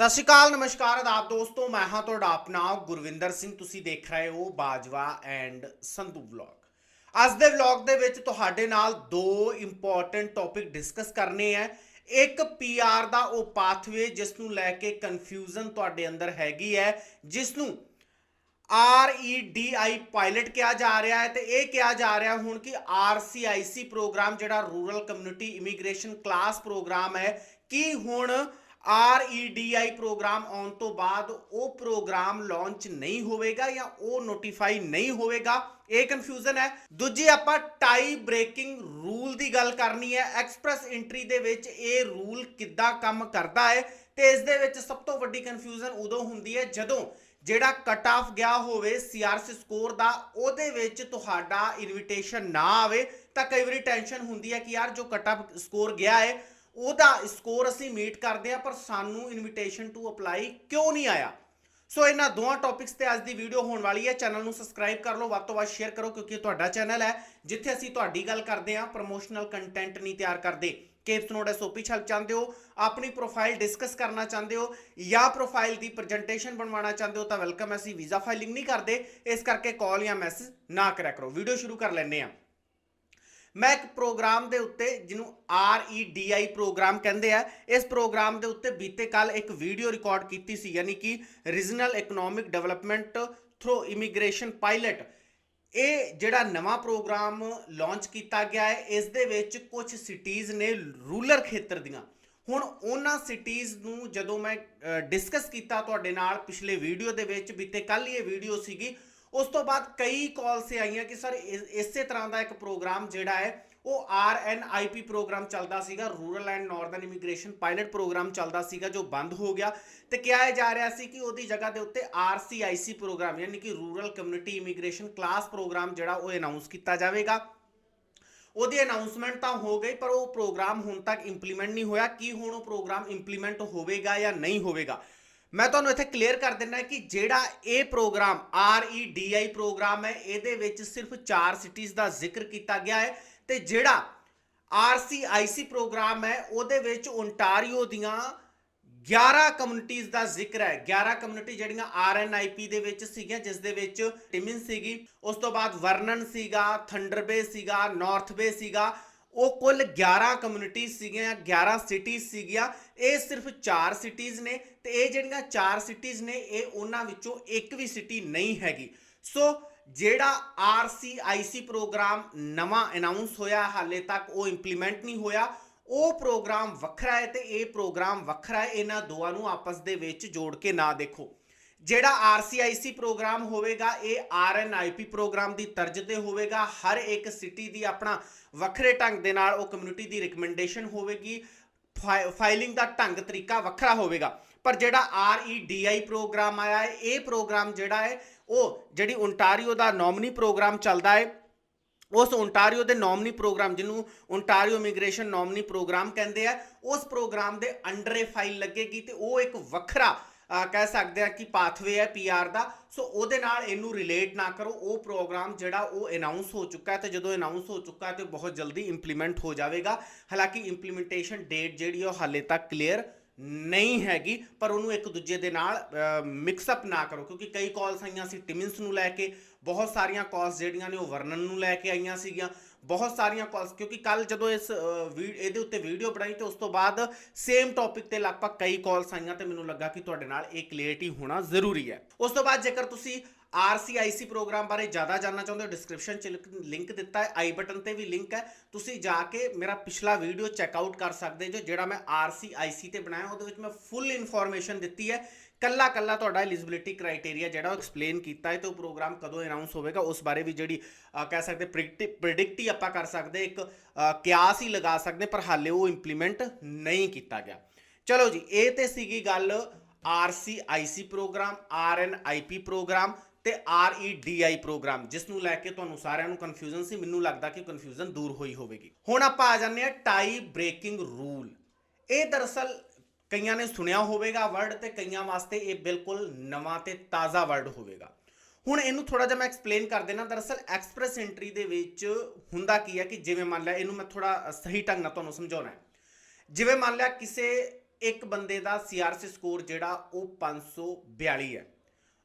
ਸਤਿ ਸ਼੍ਰੀ ਅਕਾਲ, ਨਮਸਕਾਰ ਆਦਾਬ ਦੋਸਤੋ, ਮੈਂ ਹਾਂ ਤੁਹਾਡਾ ਆਪਣਾ ਗੁਰਵਿੰਦਰ ਸਿੰਘ। ਤੁਸੀਂ ਦੇਖ ਰਹੇ ਹੋ ਬਾਜਵਾ ਐਂਡ ਸੰਧੂ ਵਲੌਗ। ਅੱਜ ਦੇ ਵਲੌਗ ਦੇ ਵਿੱਚ ਤੁਹਾਡੇ ਨਾਲ ਦੋ ਇੰਪੋਰਟੈਂਟ ਟੌਪਿਕ ਡਿਸਕਸ ਕਰਨੇ ਆ। ਇੱਕ ਪੀਆਰ ਦਾ ਉਹ ਪਾਥਵੇ ਜਿਸ ਨੂੰ ਲੈ ਕੇ ਕਨਫਿਊਜ਼ਨ ਤੁਹਾਡੇ ਅੰਦਰ ਹੈਗੀ ਹੈ ਜਿਸ ਨੂੰ R E D I pilot ਕਿਹਾ ਜਾ ਰਿਹਾ ਹੈ ਤੇ ਇਹ ਕਿਹਾ ਜਾ ਰਿਹਾ ਹੁਣ ਕਿ R C I C program ਜਿਹੜਾ rural community immigration class program ਹੈ, ਕੀ ਹੁਣ R E D I program ਆਉਣ ਤੋਂ ਬਾਅਦ ਉਹ ਪ੍ਰੋਗਰਾਮ ਲਾਂਚ ਨਹੀਂ ਹੋਵੇਗਾ ਜਾਂ ਉਹ ਨੋਟੀਫਾਈ ਨਹੀਂ ਹੋਵੇਗਾ, ਇਹ ਕਨਫਿਊਜ਼ਨ ਹੈ। ਦੂਜੀ ਆਪਾਂ ਟਾਈ ਬ੍ਰੇਕਿੰਗ ਰੂਲ ਦੀ ਗੱਲ ਕਰਨੀ ਹੈ। ਐਕਸਪ੍ਰੈਸ ਐਂਟਰੀ ਦੇ ਵਿੱਚ ਇਹ ਰੂਲ ਕਿੱਦਾਂ ਕੰਮ ਕਰਦਾ ਹੈ ਤੇ ਇਸ ਦੇ ਵਿੱਚ ਸਭ ਤੋਂ ਵੱਡੀ ਕਨਫਿਊਜ਼ਨ ਉਦੋਂ ਹੁੰਦੀ ਹੈ ਜਦੋਂ ਜਿਹੜਾ ਕਟ ਆਫ ਗਿਆ ਹੋਵੇ ਸੀਆਰਸੀ ਸਕੋਰ ਦਾ, ਉਹਦੇ ਵਿੱਚ ਤੁਹਾਡਾ ਇਨਵੀਟੇਸ਼ਨ ਨਾ ਆਵੇ ਤਾਂ ਕਈ ਵਾਰੀ ਟੈਨਸ਼ਨ ਹੁੰਦੀ ਹੈ ਕਿ ਯਾਰ ਜੋ ਕਟ ਆਫ ਸਕੋਰ ਗਿਆ ਹੈ ਉਹਦਾ ਸਕੋਰ ਅਸੀਂ ਮੀਟ ਕਰਦੇ ਆ ਪਰ ਸਾਨੂੰ ਇਨਵੀਟੇਸ਼ਨ ਟੂ ਅਪਲਾਈ ਕਿਉਂ ਨਹੀਂ ਆਇਆ? ਸੋ ਇਹਨਾਂ ਦੋਹਾਂ ਟੌਪਿਕਸ ਤੇ ਅੱਜ ਦੀ ਵੀਡੀਓ ਹੋਣ ਵਾਲੀ ਹੈ। ਚੈਨਲ ਨੂੰ ਸਬਸਕ੍ਰਾਈਬ ਕਰ ਲਓ, ਵੱਧ ਤੋਂ ਵੱਧ ਸ਼ੇਅਰ ਕਰੋ, ਕਿਉਂਕਿ ਇਹ ਤੁਹਾਡਾ ਚੈਨਲ ਹੈ, ਜਿੱਥੇ ਅਸੀਂ ਤੁਹਾਡੀ ਗੱਲ ਕਰਦੇ ਹਾਂ ਪ੍ਰੋਮੋਸ਼ਨਲ ਕੰਟੈਂਟ ਨਹੀਂ ਤਿਆਰ ਕਰਦੇ। ਕੇਪਸ ਨੋਡ ਐਸਓਪੀ ਛਲ ਚਾਹੁੰਦੇ ਹੋ, ਆਪਣੀ ਪ੍ਰੋਫਾਈਲ ਡਿਸਕਸ ਕਰਨਾ ਚਾਹੁੰਦੇ ਹੋ, ਜਾਂ ਪ੍ਰੋਫਾਈਲ ਦੀ ਪ੍ਰੈਜੈਂਟੇਸ਼ਨ ਬਣਵਾਉਣਾ ਚਾਹੁੰਦੇ ਹੋ, ਤਾਂ ਵੈਲਕਮ ਅਸੀਂ ਵੀਜ਼ਾ ਫਾਈਲਿੰਗ ਨਹੀਂ ਕਰਦੇ, ਇਸ ਕਰਕੇ ਕਾਲ ਜਾਂ ਮੈਸੇਜ ਨਾ ਕਰਿਆ ਕਰੋ। ਵੀਡੀਓ ਸ਼ੁਰੂ ਕਰ ਲੈਂਦੇ ਹਾਂ। ਮੈਂ ਇੱਕ ਪ੍ਰੋਗਰਾਮ ਦੇ ਉੱਤੇ ਜਿਹਨੂੰ R E D I program ਕਹਿੰਦੇ ਆ, ਇਸ ਪ੍ਰੋਗਰਾਮ ਦੇ ਉੱਤੇ ਬੀਤੇ ਕੱਲ ਇੱਕ ਵੀਡੀਓ ਰਿਕਾਰਡ ਕੀਤੀ ਸੀ, ਯਾਨੀ ਕਿ regional economic development through immigration pilot ਇਹ ਜਿਹੜਾ ਨਵਾਂ ਪ੍ਰੋਗਰਾਮ ਲਾਂਚ ਕੀਤਾ ਗਿਆ ਹੈ, ਇਸ ਦੇ ਵਿੱਚ ਕੁਝ ਸਿਟੀਜ਼ ਨੇ ਰੂਰਲ ਖੇਤਰ ਦੀਆਂ। ਹੁਣ ਉਹਨਾਂ ਸਿਟੀਜ਼ ਨੂੰ ਜਦੋਂ ਮੈਂ ਡਿਸਕਸ ਕੀਤਾ ਤੁਹਾਡੇ ਨਾਲ ਪਿਛਲੇ ਵੀਡੀਓ ਦੇ ਵਿੱਚ, ਬੀਤੇ ਕੱਲ ਹੀ ਇਹ ਵੀਡੀਓ ਸੀਗੀ ਉਸ ਤੋਂ ਬਾਅਦ ਕਈ ਕਾਲਸ ਆਈਆਂ ਕਿ ਸਰ ਇਸੇ ਤਰ੍ਹਾਂ ਦਾ ਇੱਕ ਪ੍ਰੋਗਰਾਮ ਜਿਹੜਾ ਹੈ, ਉਹ ਆਰ ਐਨ ਆਈ ਪੀ ਪ੍ਰੋਗਰਾਮ ਚੱਲਦਾ ਸੀਗਾ rural and northern immigration pilot program ਚੱਲਦਾ ਸੀਗਾ, ਜੋ ਬੰਦ ਹੋ ਗਿਆ ਤੇ ਕਿਹਾ ਜਾ ਰਿਹਾ ਸੀ ਕਿ ਉਹਦੀ ਜਗ੍ਹਾ ਦੇ ਉੱਤੇ R C I C programme ਯਾਨੀ ਕਿ rural community immigration class program ਜਿਹੜਾ ਉਹ ਅਨਾਉਂਸ ਕੀਤਾ ਜਾਵੇਗਾ। ਉਹਦੀ ਅਨਾਉਂਸਮੈਂਟ ਤਾਂ ਹੋ ਗਈ, ਪਰ ਉਹ ਪ੍ਰੋਗਰਾਮ ਹੁਣ ਤੱਕ ਇੰਪਲੀਮੈਂਟ ਨਹੀਂ ਹੋਇਆ। ਕੀ ਹੁਣ ਉਹ ਪ੍ਰੋਗਰਾਮ ਇੰਪਲੀਮੈਂਟ ਹੋਵੇਗਾ ਜਾਂ ਨਹੀਂ ਹੋਵੇਗਾ? ਮੈਂ ਤੁਹਾਨੂੰ ਇੱਥੇ ਕਲੀਅਰ ਕਰ ਦਿੰਦਾ ਕਿ ਜਿਹੜਾ ਇਹ program R E D I program ਹੈ, ਇਹਦੇ ਵਿੱਚ ਸਿਰਫ 4 ਸਿਟੀਜ਼ ਦਾ ਜ਼ਿਕਰ ਕੀਤਾ ਗਿਆ ਹੈ ਤੇ ਜਿਹੜਾ R C I C programme ਹੈ, ਉਹਦੇ ਵਿੱਚ ਓਨਟਾਰੀਓ ਦੀਆਂ 11 ਕਮਿਊਨਿਟੀਆਂ ਦਾ ਜ਼ਿਕਰ ਹੈ। 11 ਕਮਿਊਨਿਟੀ ਜਿਹੜੀਆਂ ਆਰਐਨਆਈਪੀ ਦੇ ਵਿੱਚ ਸੀਗੀਆਂ, ਜਿਸ ਦੇ ਵਿੱਚ ਟਿਮਿਨ ਸੀਗੀ, ਉਸ ਤੋਂ ਬਾਅਦ ਵਰਨਨ ਸੀਗਾ ਥੰਡਰਬੇ ਸੀਗਾ ਨਾਰਥ ਬੇ ਸੀਗਾ ਉਹ ਕੁੱਲ 11 ਕਮਿਊਨਿਟੀ ਸੀਗੀਆਂ 11 ਸਿਟੀਜ਼ ਸੀਗੀਆਂ। ਇਹ ਸਿਰਫ 4 ਸਿਟੀਜ਼ ਨੇ ਤੇ ਇਹ ਜਿਹੜੀਆਂ 4 ਸਿਟੀਜ਼ ਨੇ, ਇਹ ਉਹਨਾਂ ਵਿੱਚੋਂ ਇੱਕ ਵੀ ਸਿਟੀ ਨਹੀਂ ਹੈਗੀ। ਸੋ ਜਿਹੜਾ ਆਰਸੀਆਈਸੀ ਪ੍ਰੋਗਰਾਮ ਨਵਾਂ ਅਨਾਉਂਸ ਹੋਇਆ, ਹਾਲੇ ਤੱਕ ਉਹ ਇੰਪਲੀਮੈਂਟ ਨਹੀਂ ਹੋਇਆ, ਉਹ ਪ੍ਰੋਗਰਾਮ ਵੱਖਰਾ ਹੈ ਤੇ ਇਹ ਪ੍ਰੋਗਰਾਮ ਵੱਖਰਾ ਹੈ, ਇਹਨਾਂ ਦੋਵਾਂ ਨੂੰ ਆਪਸ ਦੇ ਵਿੱਚ ਜੋੜ ਕੇ ਨਾ ਦੇਖੋ। ਜਿਹੜਾ ਆਰਸੀਆਈਸੀ ਪ੍ਰੋਗਰਾਮ ਹੋਵੇਗਾ, ਇਹ ਆਰਐਨਆਈਪੀ ਪ੍ਰੋਗਰਾਮ ਦੀ ਤਰਜ਼ ਤੇ ਹੋਵੇਗਾ। ਹਰ ਇੱਕ ਸਿਟੀ ਦੀ ਆਪਣਾ ਵੱਖਰੇ ਢੰਗ ਦੇ ਨਾਲ ਉਹ ਕਮਿਊਨਿਟੀ ਦੀ ਰਿਕਮੈਂਡੇਸ਼ਨ ਹੋਵੇਗੀ। ਫਾਈਲਿੰਗ ਦਾ ਢੰਗ ਤਰੀਕਾ ਵੱਖਰਾ ਹੋਵੇਗਾ। ਪਰ ਜਿਹੜਾ ਆਰਈਡੀਆਈ ਪ੍ਰੋਗਰਾਮ ਆਇਆ ਹੈ, ਇਹ ਪ੍ਰੋਗਰਾਮ ਜਿਹੜਾ ਹੈ, ਉਹ ਜਿਹੜੀ ਓਨਟਾਰੀਓ ਦਾ ਨੋਮਨੀ ਪ੍ਰੋਗਰਾਮ ਚੱਲਦਾ ਹੈ, ਉਸ ਓਨਟਾਰੀਓ ਦੇ ਨੋਮਨੀ ਪ੍ਰੋਗਰਾਮ ਜਿਹਨੂੰ ਓਨਟਾਰੀਓ ਇਮੀਗ੍ਰੇਸ਼ਨ ਨੋਮਨੀ ਪ੍ਰੋਗਰਾਮ ਕਹਿੰਦੇ ਆ, ਉਸ ਪ੍ਰੋਗਰਾਮ ਦੇ ਅੰਡਰ ਇਹ ਫਾਈਲ ਲੱਗੇਗੀ ਤੇ ਉਹ ਇੱਕ ਵੱਖਰਾ ਕਹਿ ਸਕਦੇ ਆ ਕਿ ਪਾਥਵੇ ਹੈ ਪੀਆਰ ਦਾ। ਸੋ ਉਹਦੇ ਨਾਲ ਇਹਨੂੰ ਰਿਲੇਟ ਨਾ ਕਰੋ। ਉਹ ਪ੍ਰੋਗਰਾਮ ਜਿਹੜਾ ਉਹ ਅਨਾਉਂਸ ਹੋ ਚੁੱਕਾ ਹੈ ਤੇ ਜਦੋਂ ਅਨਾਉਂਸ ਹੋ ਚੁੱਕਾ ਹੈ ਤੇ ਬਹੁਤ ਜਲਦੀ ਇੰਪਲੀਮੈਂਟ ਹੋ ਜਾਵੇਗਾ। ਹਾਲਾਂਕਿ ਇੰਪਲੀਮੈਂਟੇਸ਼ਨ ਡੇਟ ਜਿਹੜੀ ਉਹ ਹਾਲੇ ਤੱਕ ਕਲੀਅਰ ਨਹੀਂ ਹੈਗੀ, ਪਰ ਉਹਨੂੰ ਇੱਕ ਦੂਜੇ ਦੇ ਨਾਲ ਮਿਕਸ ਅਪ ਨਾ ਕਰੋ। ਕਿਉਂਕਿ ਕਈ ਕਾਲਸ ਆਈਆਂ ਸੀ ਟਿਮਿੰਸ ਨੂੰ ਲੈ ਕੇ, ਬਹੁਤ ਸਾਰੀਆਂ ਕਾਲਸ ਜਿਹੜੀਆਂ ਨੇ ਉਹ ਵਰਨਨ ਨੂੰ ਲੈ ਕੇ ਆਈਆਂ ਸੀਗੀਆਂ। ਬਹੁਤ ਸਾਰੀਆਂ ਕਾਲਸ ਕਿਉਂਕਿ ਕੱਲ ਜਦੋਂ ਇਸ ਵੀ- ਇਹਦੇ ਉੱਤੇ ਵੀਡੀਓ ਬਣਾਈ ਤੇ ਉਸ ਤੋਂ ਬਾਅਦ ਸੇਮ ਟੌਪਿਕ ਤੇ ਲਗਭਗ ਕਈ ਕਾਲਸ ਆਈਆਂ ਤੇ ਮੈਨੂੰ ਲੱਗਾ ਕਿ ਤੁਹਾਡੇ ਨਾਲ ਇਹ ਕਲੀਅਰਟੀ ਹੋਣਾ ਜ਼ਰੂਰੀ ਹੈ। ਉਸ ਤੋਂ ਬਾਅਦ ਜੇਕਰ ਤੁਸੀਂ ਆਰਸੀਆਈਸੀ ਪ੍ਰੋਗਰਾਮ ਬਾਰੇ ਜ਼ਿਆਦਾ ਜਾਣਨਾ ਚਾਹੁੰਦੇ ਹੋ ਡਿਸਕ੍ਰਿਪਸ਼ਨ 'ਚ ਲਿੰਕ ਦਿੱਤਾ ਹੈ ਆਈ ਬਟਨ ਤੇ ਵੀ ਲਿੰਕ ਹੈ, ਤੁਸੀਂ ਜਾ ਕੇ ਮੇਰਾ ਪਿਛਲਾ ਵੀਡੀਓ ਚੈੱਕ ਆਊਟ ਕਰ ਸਕਦੇ ਜੋ ਜਿਹੜਾ ਮੈਂ ਆਰਸੀਆਈਸੀ ਤੇ ਬਣਾਇਆ, ਉਹਦੇ ਵਿੱਚ ਮੈਂ ਫੁੱਲ ਇਨਫੋਰਮੇਸ਼ਨ ਦਿੱਤੀ ਹੈ ਕੱਲਾ ਕੱਲਾ ਤੁਹਾਡਾ ਐਲੀਜੀਬਿਲਿਟੀ ਕ੍ਰਾਈਟੇਰੀਆ ਜਿਹੜਾ ਉਹ ਐਕਸਪਲੇਨ ਕੀਤਾ ਹੈ ਤੇ ਉਹ ਪ੍ਰੋਗਰਾਮ ਕਦੋਂ ਅਨਾਉਂਸ ਹੋਵੇਗਾ, ਉਸ ਬਾਰੇ ਵੀ ਜਿਹੜੀ ਕਹਿ ਸਕਦੇ ਪ੍ਰਿਡਿਕਟ ਹੀ ਆਪਾਂ ਕਰ ਸਕਦੇ ਇੱਕ ਕਿਆਸ ਹੀ ਲਗਾ ਸਕਦੇ ਪਰ ਹਾਲੇ ਉਹ ਇੰਪਲੀਮੈਂਟ ਨਹੀਂ ਕੀਤਾ ਗਿਆ। ਚਲੋ ਜੀ, ਇਹ ਤੇ ਸੀਗੀ ਗੱਲ ਆਰਸੀਆਈਸੀ ਪ੍ਰੋਗਰਾਮ ਆਰਐਨਆਈਪੀ ਪ੍ਰੋਗਰਾਮ ਤੇ ਆਰਈਡੀਆਈ ਪ੍ਰੋਗਰਾਮ ਜਿਸ ਨੂੰ ਲੈ ਕੇ ਤੁਹਾਨੂੰ ਸਾਰਿਆਂ ਨੂੰ ਕਨਫਿਊਜ਼ਨ ਸੀ, ਮੈਨੂੰ ਲੱਗਦਾ ਕਿ ਕਨਫਿਊਜ਼ਨ ਦੂਰ ਹੋਈ ਹੋਵੇਗੀ। ਹੁਣ ਆਪਾਂ ਆ ਜਾਂਦੇ ਆ ਟਾਈ ਬ੍ਰੇਕਿੰਗ ਰੂਲ ਇਹ ਦਰਅਸਲ ਕਈਆਂ ਨੇ ਸੁਣਿਆ ਹੋਵੇਗਾ ਵਰਡ ਤੇ ਕਈਆਂ ਵਾਸਤੇ ਇਹ ਬਿਲਕੁਲ ਨਵਾਂ ਤੇ ਤਾਜ਼ਾ ਵਰਡ ਹੋਵੇਗਾ। ਹੁਣ ਇਹਨੂੰ ਥੋੜਾ ਜਿਹਾ ਮੈਂ ਐਕਸਪਲੇਨ ਕਰ ਦੇਣਾ ਦਰਅਸਲ ਐਕਸਪ੍ਰੈਸ ਐਂਟਰੀ ਦੇ ਵਿੱਚ ਹੁੰਦਾ ਕੀ ਹੈ ਕਿ ਜਿਵੇਂ ਮੰਨ ਲਿਆ ਇਹਨੂੰ ਮੈਂ ਥੋੜਾ ਸਹੀ ਢੰਗ ਨਾਲ ਤੁਹਾਨੂੰ ਸਮਝਾਉਣਾ ਹੈ। ਜਿਵੇਂ ਮੰਨ ਲਿਆ ਕਿਸੇ ਇੱਕ ਬੰਦੇ ਦਾ ਸੀਆਰਸੀ ਸਕੋਰ ਜਿਹੜਾ ਉਹ 542 ਹੈ।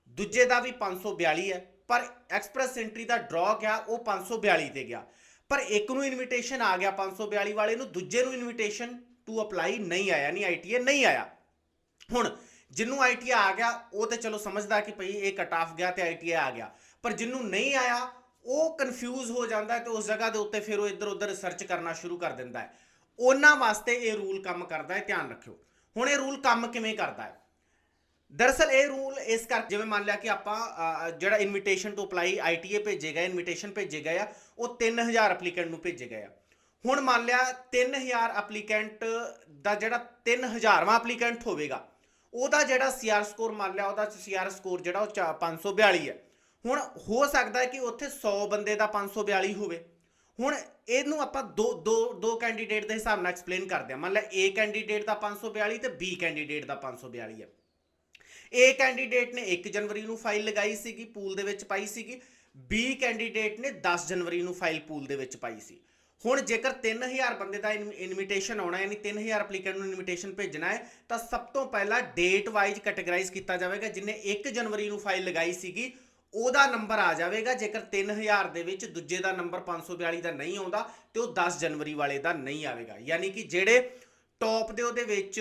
ਦੂਜੇ ਦਾ ਵੀ 542 ਹੈ, ਪਰ ਐਕਸਪ੍ਰੈਸ ਐਂਟਰੀ ਦਾ ਡਰਾ ਗਿਆ, ਉਹ 542 ਤੇ ਗਿਆ। ਪਰ ਇੱਕ ਨੂੰ ਇਨਵੀਟੇਸ਼ਨ ਆ ਗਿਆ 542 ਵਾਲੇ ਨੂੰ, ਦੂਜੇ ਨੂੰ ਇਨਵੀਟੇਸ਼ਨ ਟੂ ਅਪਲਾਈ ਨਹੀਂ ਆਇਆ, ਨਹੀਂ ਆਈਟੀਏ ਨਹੀਂ ਆਇਆ। ਹੁਣ ਜਿਹਨੂੰ ਆਈਟੀਏ ਆ ਗਿਆ, ਉਹ ਤੇ ਚਲੋ ਸਮਝਦਾ ਕਿ ਭਈ ਇਹ ਕਟ ਆਫ ਗਿਆ ਤੇ ਆਈਟੀਏ ਆ ਗਿਆ। ਪਰ ਜਿਹਨੂੰ ਨਹੀਂ ਆਇਆ, ਉਹ ਕਨਫਿਊਜ਼ ਹੋ ਜਾਂਦਾ ਹੈ ਤੇ ਉਸ ਜਗ੍ਹਾ ਦੇ ਉੱਤੇ ਫਿਰ ਉਹ ਇੱਧਰ ਉੱਧਰ ਸਰਚ ਕਰਨਾ ਸ਼ੁਰੂ ਕਰ ਦਿੰਦਾ ਹੈ। ਉਹਨਾਂ ਵਾਸਤੇ ਇਹ ਰੂਲ ਕੰਮ ਕਰਦਾ ਹੈ, ਧਿਆਨ ਰੱਖਿਓ। ਹੁਣ ਇਹ ਰੂਲ ਕੰਮ ਕਿਵੇਂ ਕਰਦਾ ਹੈ? ਦਰਅਸਲ ਇਹ ਰੂਲ ਇਸ ਕਰ, ਜਿਵੇਂ ਮੰਨ ਲਿਆ ਕਿ ਆਪਾਂ ਜਿਹੜਾ ਇਨਵੀਟੇਸ਼ਨ ਟੂ ਅਪਲਾਈ ਆਈਟੀਏ ਭੇਜੇ ਗਏ ਇਨਵੀਟੇਸ਼ਨ ਭੇਜੇ ਗਏ ਆ, ਉਹ 3000 ਐਪਲੀਕੈਂਟ ਨੂੰ ਭੇਜੇ ਗਏ ਆ। ਹੁਣ ਮੰਨ ਲਿਆ 3000 ਐਪਲੀਕੈਂਟ ਦਾ ਜਿਹੜਾ 3000ਵਾਂ ਐਪਲੀਕੈਂਟ ਹੋਵੇਗਾ, ਉਹਦਾ ਜਿਹੜਾ ਸੀਆਰ ਸਕੋਰ ਮੰਨ ਲਿਆ, ਉਹਦਾ ਸੀਆਰ ਸਕੋਰ ਜਿਹੜਾ ਉਹ ਚਾ- 542 ਹੈ। ਹੁਣ ਹੋ ਸਕਦਾ ਹੈ ਕਿ ਉੱਥੇ 100 ਬੰਦੇ ਦਾ 542 ਹੋਵੇ। ਹੁਣ ਇਹਨੂੰ ਆਪਾਂ ਦੋ ਦੋ ਦੋ ਕੈਂਡੀਡੇਟ ਦੇ ਹਿਸਾਬ ਨਾਲ ਐਕਸਪਲੇਨ ਕਰਦੇ ਹਾਂ। ਮੰਨ ਲਿਆ A ਕੈਂਡੀਡੇਟ ਦਾ 542 ਤੇ B ਕੈਂਡੀਡੇਟ ਦਾ 542 ਹੈ। A ਕੈਂਡੀਡੇਟ ਨੇ 1 ਜਨਵਰੀ ਨੂੰ ਫਾਈਲ ਲਗਾਈ ਸੀਗੀ ਪੂਲ ਦੇ ਵਿੱਚ ਪਾਈ ਸੀਗੀ। B ਕੈਂਡੀਡੇਟ ਨੇ 10 ਜਨਵਰੀ ਨੂੰ ਫਾਈਲ ਪੂਲ ਦੇ ਵਿੱਚ ਪਾਈ ਸੀ। ਹੁਣ ਜੇਕਰ 3000 ਬੰਦੇ ਦਾ ਇਨਵੀਟੇਸ਼ਨ ਆਉਣਾ ਯਾਨੀ 3000 ਐਪਲੀਕੈਂਟ ਨੂੰ ਇਨਵੀਟੇਸ਼ਨ ਭੇਜਣਾ ਹੈ, ਤਾਂ ਸਭ ਤੋਂ ਪਹਿਲਾਂ ਡੇਟ ਵਾਈਜ਼ ਕੈਟਾਗਰਾਈਜ਼ ਕੀਤਾ ਜਾਵੇਗਾ, ਜਿਨੇ 1 ਜਨਵਰੀ ਨੂੰ ਫਾਈਲ ਲਗਾਈ ਸੀਗੀ, ਉਹਦਾ ਨੰਬਰ ਆ ਜਾਵੇਗਾ। ਜੇਕਰ 3000 ਦੇ ਵਿੱਚ ਦੂਜੇ ਦਾ ਨੰਬਰ 542 ਦਾ ਨਹੀਂ ਆਉਂਦਾ, ਤੇ ਉਹ 10 ਜਨਵਰੀ ਵਾਲੇ ਦਾ ਨਹੀਂ ਆਵੇਗਾ। ਯਾਨੀ ਕਿ ਜਿਹੜੇ ਟੌਪ ਦੇ ਉਹਦੇ ਵਿੱਚ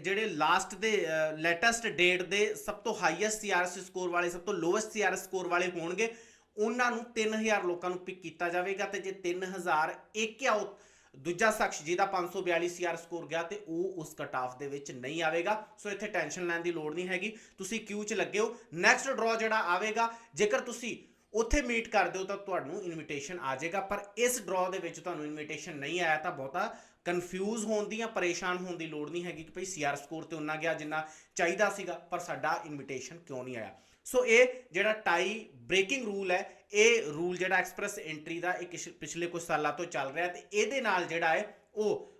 ਜਿਹੜੇ ਲਾਸਟ ਦੇ ਲੈਟੈਸਟ ਡੇਟ ਦੇ ਸਭ ਤੋਂ ਹਾਈਐਸਟ ਸੀਆਰਐਸ ਸਕੋਰ ਵਾਲੇ, ਸਭ ਤੋਂ ਲੋਐਸਟ ਸੀਆਰਐਸ ਸਕੋਰ ਵਾਲੇ ਹੋਣਗੇ ਉਹਨਾਂ ਨੂੰ 3000 ਲੋਕਾਂ ਨੂੰ ਪਿਕ ਕੀਤਾ ਜਾਵੇਗਾ ਤੇ ਜੇ 3000 ਇੱਕ ਆ, ਉਹ ਦੂਜਾ ਸ਼ਖਸ ਜਿਹਦਾ 542 ਸੀਆਰ ਸਕੋਰ ਗਿਆ ਤੇ ਉਹ ਉਸ ਕਟ ਆਫ ਦੇ ਵਿੱਚ ਨਹੀਂ ਆਵੇਗਾ। ਸੋ ਇੱਥੇ ਟੈਨਸ਼ਨ ਲੈਣ ਦੀ ਲੋੜ ਨਹੀਂ ਹੈਗੀ। ਤੁਸੀਂ ਕਿਊ 'ਚ ਲੱਗੇ ਹੋ। ਨੈਕਸਟ ਡਰਾ ਜਿਹੜਾ ਆਵੇਗਾ, ਜੇਕਰ ਤੁਸੀਂ ਉੱਥੇ ਮੀਟ ਕਰਦੇ ਹੋ ਤਾਂ ਤੁਹਾਨੂੰ ਇਨਵੀਟੇਸ਼ਨ ਆ ਜਾਏਗਾ, ਪਰ ਇਸ ਡਰਾ ਦੇ ਵਿੱਚ ਤੁਹਾਨੂੰ ਇਨਵੀਟੇਸ਼ਨ ਨਹੀਂ ਆਇਆ ਤਾਂ ਬਹੁਤਾ ਕਨਫਿਊਜ਼ ਹੋਣ ਦੀ ਜਾਂ ਪਰੇਸ਼ਾਨ ਹੋਣ ਦੀ ਲੋੜ ਨਹੀਂ ਹੈਗੀ ਕਿ ਭਈ ਸੀਆਰ ਸਕੋਰ ਤੇ ਉਨਾ ਗਿਆ ਜਿੰਨਾ ਚਾਹੀਦਾ ਸੀਗਾ, ਪਰ ਸਾਡਾ ਇਨਵੀਟੇਸ਼ਨ ਕਿਉਂ ਨਹੀਂ ਆਇਆ? ਸੋ ਇਹ ਜਿਹੜਾ ਟਾਈ ਬ੍ਰੇਕਿੰਗ ਰੂਲ ਹੈ, ਇਹ ਰੂਲ ਜਿਹੜਾ ਐਕਸਪ੍ਰੈਸ ਐਂਟਰੀ ਦਾ ਇਹ ਕਿਛ- ਪਿਛਲੇ ਕੁਝ ਸਾਲਾਂ ਤੋਂ ਚੱਲ ਰਿਹਾ ਤੇ ਇਹਦੇ ਨਾਲ ਜਿਹੜਾ ਹੈ, ਉਹ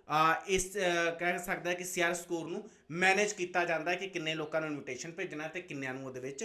ਇਸ ਕਹਿ ਸਕਦਾ ਹੈ ਕਿ ਸੀਆਰ ਸਕੋਰ ਨੂੰ ਮੈਨੇਜ ਕੀਤਾ ਜਾਂਦਾ ਹੈ ਕਿ ਕਿੰਨੇ ਲੋਕਾਂ ਨੂੰ ਇਨਵੀਟੇਸ਼ਨ ਭੇਜਣਾ ਹੈ ਤੇ ਕਿੰਨਿਆਂ ਨੂੰ ਉਹਦੇ ਵਿੱਚ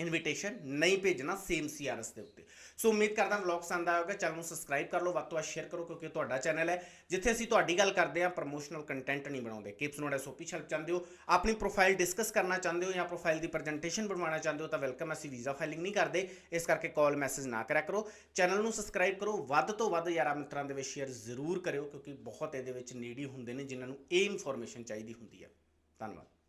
ਇਨਵੀਟੇਸ਼ਨ ਨਹੀਂ ਭੇਜਣਾ ਸੇਮ ਸੀਆਰਐਸ ਦੇ ਉੱਤੇ। ਸੋ ਉਮੀਦ ਕਰਦਾ ਵਲੌਗ ਪਸੰਦ ਆਇਆ ਹੋਵੇਗਾ ਚੈਨਲ ਨੂੰ ਸਬਸਕ੍ਰਾਈਬ ਕਰ ਲਓ, ਵੱਧ ਤੋਂ ਵੱਧ ਸ਼ੇਅਰ ਕਰੋ, ਕਿਉਂਕਿ ਇਹ ਤੁਹਾਡਾ ਚੈਨਲ ਹੈ, ਜਿੱਥੇ ਅਸੀਂ ਤੁਹਾਡੀ ਗੱਲ ਕਰਦੇ ਹਾਂ ਪ੍ਰੋਮੋਸ਼ਨਲ ਕੰਟੈਂਟ ਨਹੀਂ ਬਣਾਉਂਦੇ। ਕਿਪਸ ਨੋਟ ਐਸਓਪੀ ਹੈਲਪ ਚਾਹੁੰਦੇ ਹੋ, ਆਪਣੀ ਪ੍ਰੋਫਾਈਲ ਡਿਸਕਸ ਕਰਨਾ ਚਾਹੁੰਦੇ ਹੋ ਜਾਂ ਪ੍ਰੋਫਾਈਲ ਦੀ ਪ੍ਰੈਜੈਂਟੇਸ਼ਨ ਬਣਵਾਉਣਾ ਚਾਹੁੰਦੇ ਹੋ, ਤਾਂ ਵੈਲਕਮ ਅਸੀਂ ਵੀਜ਼ਾ ਫਾਈਲਿੰਗ ਨਹੀਂ ਕਰਦੇ। ਇਸ ਕਰਕੇ ਕਾਲ ਮੈਸੇਜ ਨਾ ਕਰਿਆ ਕਰੋ। ਚੈਨਲ ਨੂੰ ਸਬਸਕ੍ਰਾਈਬ ਕਰੋ, ਵੱਧ ਤੋਂ ਵੱਧ ਯਾਰਾਂ ਮਿੱਤਰਾਂ ਦੇ ਵਿੱਚ ਸ਼ੇਅਰ ਜ਼ਰੂਰ ਕਰਿਓ, ਕਿਉਂਕਿ ਬਹੁਤ ਇਹਦੇ ਵਿੱਚ ਨੀਡੀ ਹੁੰਦੇ ਨੇ, ਜਿਨ੍ਹਾਂ ਨੂੰ ਇਹ ਇਨਫੋਰਮੇਸ਼ਨ ਚਾਹੀਦੀ ਹੁੰਦੀ ਹੈ। ਧੰਨਵਾਦ।